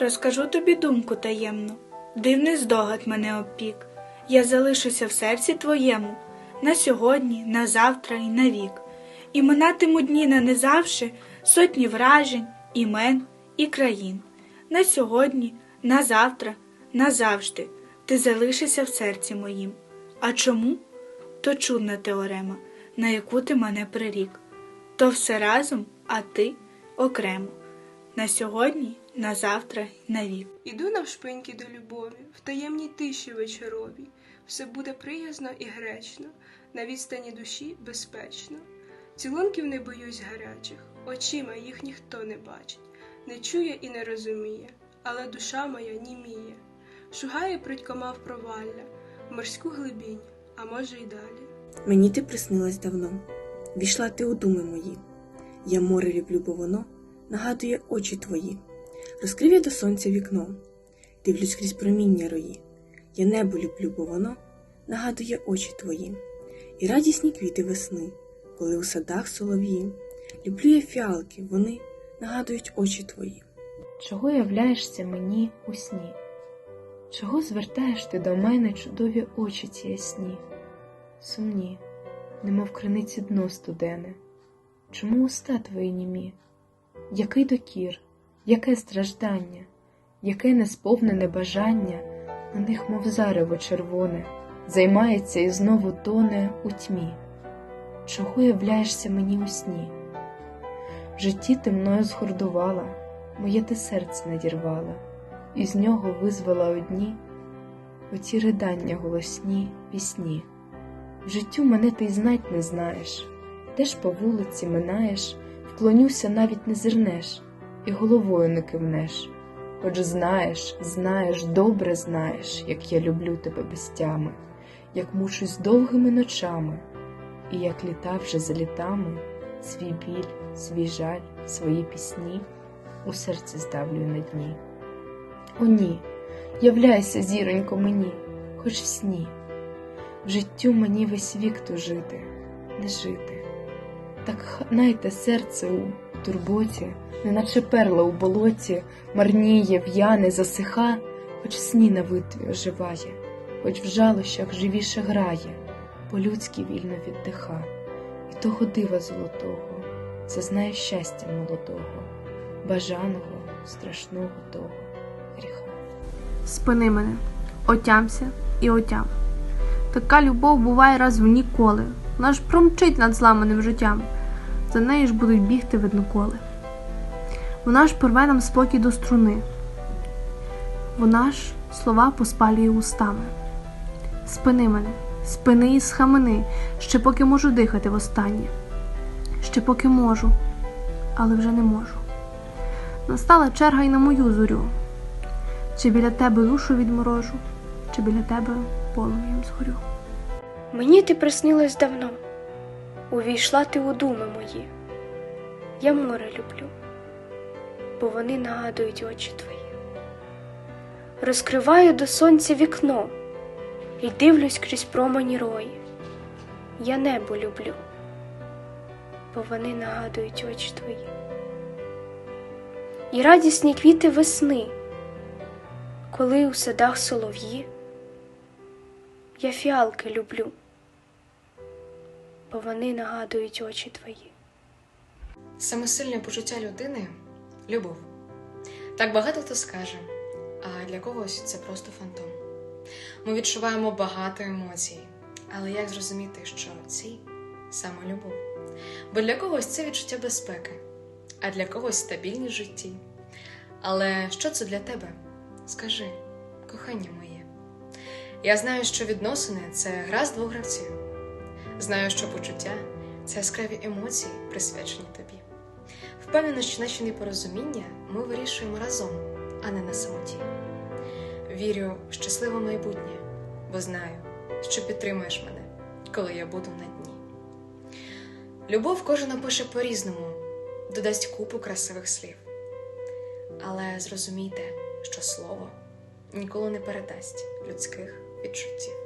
Розкажу тобі думку таємну, дивний здогад мене обпік. Я залишуся в серці твоєму на сьогодні, на завтра і на вік. І минатиму дні на незавше сотні вражень, імен і країн. На сьогодні, на завтра, назавжди ти залишишся в серці моїм. А чому? То чудна теорема, на яку ти мене прирік. То все разом, а ти окремо. На сьогодні, на завтра й на вік. Іду навшпиньки до любові, в таємній тиші вечоровій. Все буде приязно і гречно, на відстані душі безпечно. Цілунків не боюсь гарячих, очима їх ніхто не бачить, не чує і не розуміє, але душа моя німіє. Шугає прудькома в провалля, в морську глибінь, а може й далі. Мені ти приснилась давно, війшла ти у думи мої. Я море люблю, бо воно нагадує очі твої. Розкрив я до сонця вікно, дивлюсь крізь проміння рої. Я небо люблю, бо воно нагадує очі твої. І радісні квіти весни, коли у садах солов'ї. Люблю я фіалки, вони нагадують очі твої. Чого являєшся мені у сні? Чого звертаєш ти до мене чудові очі ці ясні? Сумні, немов криниці дно студене. Чому уста твої німі? Який докір, яке страждання, яке несповнене бажання, на них, мов зарево червоне, займається і знову тоне у тьмі. Чого являєшся мені у сні? В житті ти мною згордувала, моє ти серце надірвала, і з нього визвала одні оті ридання голосні пісні. В життю мене ти й знать не знаєш, теж по вулиці минаєш, вклонюся, навіть не зирнеш, і головою не кивнеш. Хоч знаєш, знаєш, добре знаєш, як я люблю тебе без тями, як мучусь довгими ночами, і як літа вже за літами, свій біль, свій жаль, свої пісні у серці здавлюю на дні. О, ні, являйся, зіронько, мені, хоч в сні. В життю мені весь вік тужити, не жити. Так найте серце у турботі, неначе перла у болоті, марніє, в'яне, засиха, хоч сні на витві оживає, хоч в жалощах живіше грає, по-людськи вільно віддиха, і того дива золотого, це знає щастя молодого, бажаного, страшного того гріха. Спини мене, отямся і отям. Така любов буває раз в ніколи. Ж промчить над зламаним життям. За нею ж будуть бігти видноколи. Вона ж порве нам спокій до струни. Вона ж слова поспалює устами. Спини мене, спини і схамини, ще поки можу дихати востаннє. Ще поки можу, але вже не можу. Настала черга й на мою зорю. Чи біля тебе душу відморожу, чи біля тебе полум'ям згорю. Мені ти приснилась давно, увійшла ти у думи мої. Я море люблю, бо вони нагадують очі твої. Розкриваю до сонця вікно і дивлюсь крізь промені рої. Я небо люблю, бо вони нагадують очі твої. І радісні квіти весни, коли у садах солов'ї. Я фіалки люблю, бо вони нагадують очі твої. Саме сильне почуття людини любов. Так багато хто скаже, а для когось це просто фантом. Ми відчуваємо багато емоцій, але як зрозуміти, що ці саме любов? Бо для когось це відчуття безпеки, а для когось стабільність в житті. Але що це для тебе? Скажи, кохання моє. Я знаю, що відносини це гра з двох гравців. Знаю, що почуття це яскраві емоції, присвячені тобі. Впевнена, що наші непорозуміння ми вирішуємо разом, а не на самоті. Вірю в щасливе майбутнє, бо знаю, що підтримаєш мене, коли я буду на дні. Любов кожен напише по-різному, додасть купу красивих слів. Але зрозумійте, що слово ніколи не передасть людських відчуттів.